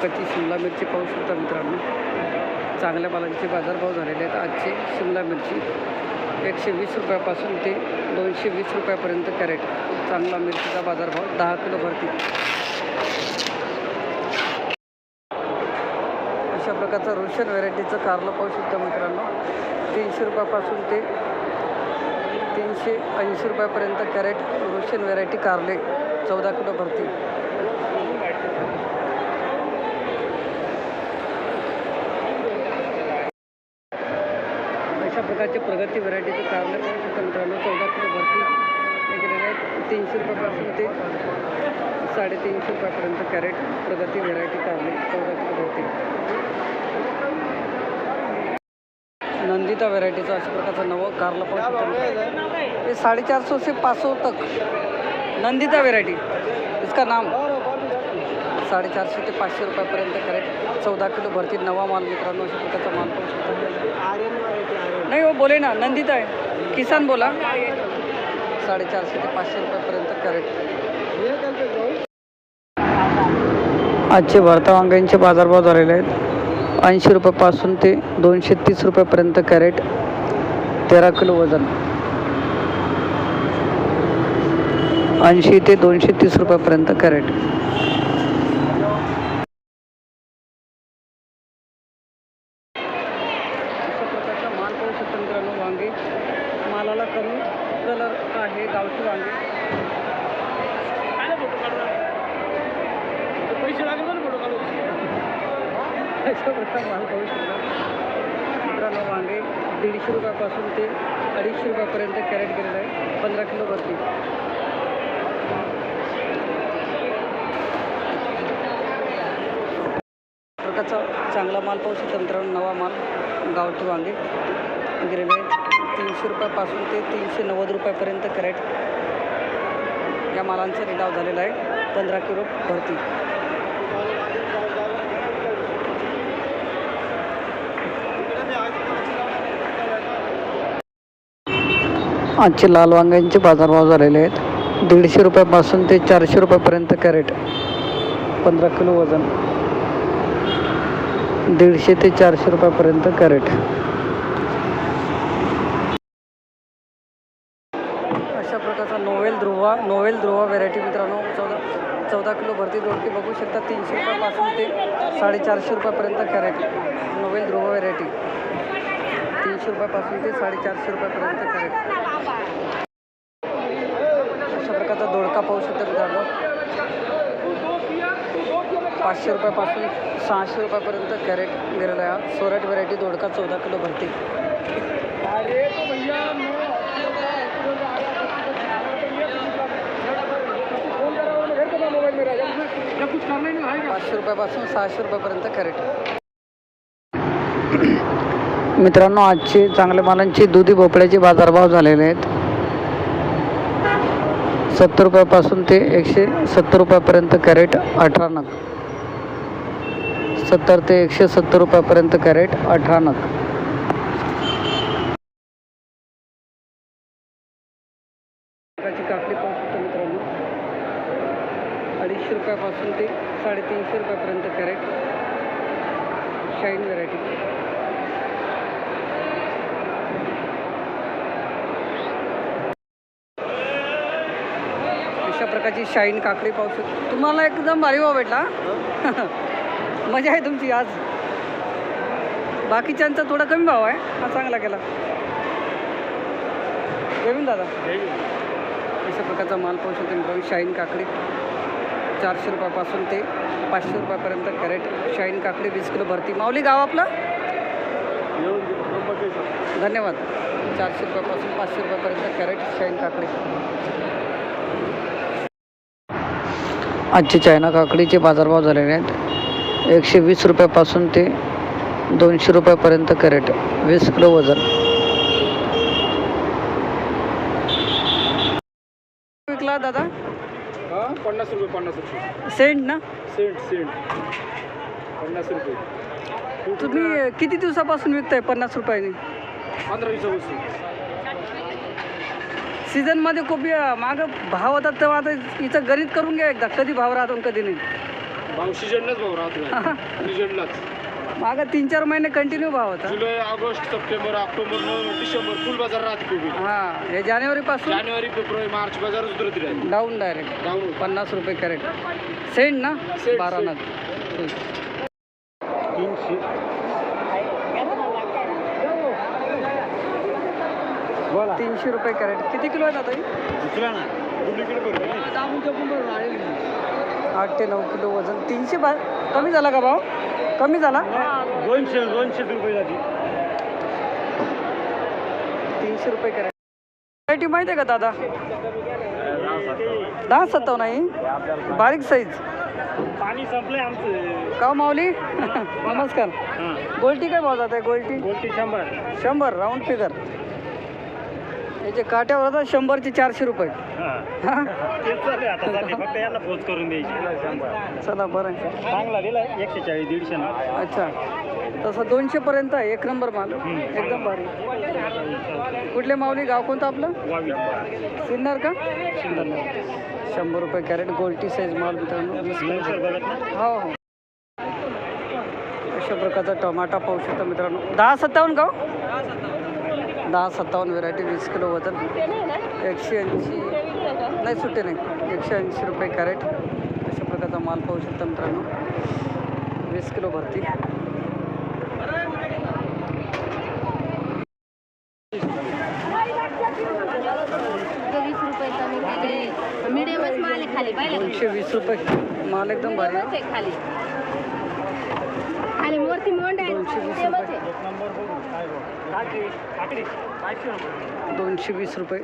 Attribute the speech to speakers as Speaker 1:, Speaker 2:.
Speaker 1: प्रकारची शिमला मिरची पाहू शकता मित्रांनो. चांगल्या मालांचे बाजारभाव झालेले आहेत. आजचे शिमला मिरची एकशे वीस रुपयापासून ते दोनशे वीस रुपयापर्यंत कॅरेट. चांगला मिरचीचा बाजारभाव दहा किलो भरती. अशा प्रकारचं रोशन व्हरायटीचं कारलं पाहू शकता मित्रांनो. तीनशे रुपयापासून ते तीनशे ऐंशी रुपयापर्यंत कॅरेट रोशन व्हरायटी कारले चौदा किलो भरती. अशा प्रकारचे प्रगती व्हरायटीचे कारले करू शकता मित्रांनो. चौदा किलो भरती तीनशे रुपयापासून ते साडेतीनशे रुपयापर्यंत कॅरेट प्रगती व्हरायटी कारले चौदा किलो भरती नंदिता व्हरायटीचं अशा प्रकारचं नवं कारला पण शकता ये से तक. नंदिता व्हरायटी. इसका नाम? साडेचारशे ते पाचशे रुपयापर्यंत कॅरेट चौदा किलो भरती नवा माल मित्रांनो अशा प्रकारचा माल पाहू शकतो. नाही हो बोले ना नंदिता आहे. किसान बोला. साडेचारशे ते पाचशे रुपयापर्यंत कॅरेट आजचे भरता वांग्यांचे बाजारभाव झालेले आहेत. ऐंशी रुपयापासून ते दोनशे तीस रुपयापर्यंत कॅरेट. तेरा किलो वजन. ऐंशी ते दोनशे तीस रुपयापर्यंत कॅरेट अशा प्रकारचा माल पाहू शकता मित्रांनो वांगे मालाला कमी कलर आहे गावठी वांगे अशा प्रकार माल पाहू शकता मित्रांनो वांगे दीडशे रुपयापासून ते अडीचशे रुपयापर्यंत कॅरेट गेलेलं आहे. पंधरा किलो भरती प्रकारचा चांगला माल पाहू शकता मित्रांनो नवा माल गावठी वांगे. गेलेले तीनशे रुपयापासून ते तीनशे नव्वद रुपयापर्यंत कॅरेट या मालांचा लिलाव झालेला आहे. पंधरा किलो भरती आजचे लाल वांग्यांचे बाजारभाव झालेले आहेत. दीडशे रुपयापासून ते चारशे रुपयापर्यंत कॅरेट. पंधरा किलो वजन. दीडशे ते चारशे रुपयापर्यंत कॅरेट. अशा प्रकारचा Novel Dhruva Novel Dhruva variety मित्रांनो. चौदा चौदा किलो भरती दोडकी बघू शकता. तीनशे रुपयापासून ते साडेचारशे रुपयापर्यंत कॅरेट. नोवेल ध्रुवा व्हेरायटी तीनशे रुपयापासून ते साडेचारशे रुपयापर्यंत कॅरेट अशा प्रकारचा दोडका पाहू शकता मित्रांनो. पाचशे रुपयापासून सहाशे रुपयापर्यंत कॅरेट गेलेला आहे व्हरायटी दोडका चौदा किलो भरती. पाचशे रुपयापासून सहाशे रुपयापर्यंत कॅरेट. मित्रांनो आजचे चांगल्या मालांचे दुधी भोपळ्याचे बाजारभाव झालेले आहेत. सत्तर रुपयापासून ते एकशे सत्तर रुपयापर्यंत कॅरेट अठरा नग. सत्तर ते एकशे सत्तर रुपयापर्यंत कॅरेट अठरा नग. अडीचशे रुपयापासून ते साडेतीनशे रुपयापर्यंत कॅरेट. शाईन व्हरायटी प्रकारची शाईन काकडी पाहू शकतो. तुम्हाला एकदम भारी भाव भेटला. मजा आहे तुमची आज. बाकीच्यांचा थोडा कमी भाव आहे. हा चांगला केला. जमीन दादा. अशा प्रकारचा माल पाहू शकतो मित्रांनो. शाईन काकडी. चारशे रुपयापासून ते पाचशे रुपयापर्यंत कॅरेट. शाईन काकडी वीस किलो भरती. माऊली गाव आपलं? धन्यवाद. चारशे रुपयापासून पाचशे रुपयापर्यंत कॅरेट शाईन काकडी. आजचे चायना काकडीचे बाजारभाव झालेले आहेत. एकशे वीस रुपयापासून ते दोनशे रुपयापर्यंत कॅरेट वीस किलो वजन. विकला दादा?
Speaker 2: हा पन्नास रुपये पन्नास रुपये.
Speaker 1: सेंट ना?
Speaker 2: सेंट सेंट. पन्नास रुपये.
Speaker 1: तुम्ही किती दिवसापासून विकताय पन्नास रुपयाने?
Speaker 2: पंधरा दिवसापासून.
Speaker 1: सीझनमध्ये खूप मागं भाव होता तेव्हा आता हिचं गणित करून घ्या एकदा. कधी भाव राहतो आणि कधी नाही.
Speaker 2: भाऊ सिजनलाच भाऊ राहतो सिजनलाच
Speaker 1: मागं तीन चार महिने कंटिन्यू भाव होता.
Speaker 2: जुलै August September October November December full बाजार राहते
Speaker 1: हां. हे जानेवारीपासून
Speaker 2: जानेवारी फेब्रुवारी मार्च उतरत राहील.
Speaker 1: Down direct
Speaker 2: down.
Speaker 1: पन्नास रुपये कॅरेट. सेंट ना? बारा ठीक
Speaker 2: तीनशे. बोला.
Speaker 1: तीनशे रुपये कॅरेट. किती किलो आहेत आता?
Speaker 2: दुसरा ना.
Speaker 1: आठ ते नऊ किलो वजन. तीनशे बा कमी झाला का भाव कमी झाला?
Speaker 2: दोनशे दोनशे रुपये जाते
Speaker 1: तीनशे रुपये कॅरेट. व्हरायटी माहिती आहे का दादा? दहा सत्तावन्न आहे. बारीक साईज
Speaker 2: पाणी संपलंय आमचं.
Speaker 1: का हो माऊली? नमस्कार. गोल्टी काय भाव जात आहे? गोल्टी
Speaker 2: गोष्टी शंभर.
Speaker 1: शंभर राऊंड फिगर याचे काट्यावर आता शंभरचे चारशे रुपये. हा?
Speaker 2: तेच चालू आता सध्या फक्त यांना पोच करून द्यायची. शंभर
Speaker 1: चला बरं. आहे.
Speaker 2: चांगला दिला एकशे चाळीस दीडशे ना.
Speaker 1: अच्छा. तसं दोनशेपर्यंत आहे एक नंबर माल. एकदम भारी. कुठले माऊली गाव कोणतं आपलं?
Speaker 2: वावी.
Speaker 1: सिन्नर का? शंभर रुपये कॅरेट गोल्टी साईज माल मित्रांनो. वीस किलो
Speaker 2: बघत ना?
Speaker 1: हो हो. अशा प्रकारचा टमाटा पाहू शकता मित्रांनो. दहा सत्तावन्न का हो? दहा सत्तावन्न व्हेरायटी वीस किलो वजन. एकशे ऐंशी. नाही सुट्टे नाही. एकशे ऐंशी रुपये कॅरेट. अशा प्रकारचा माल पाहू शकता मित्रांनो. वीस किलो भरती? दोनशे वीस रुपये. माल एकदम भारी
Speaker 3: खाली. खाली मोठी मोंड आहे.
Speaker 1: दोनशे वीस
Speaker 3: मिडियमच आहे
Speaker 1: दोनशे वीस रुपये.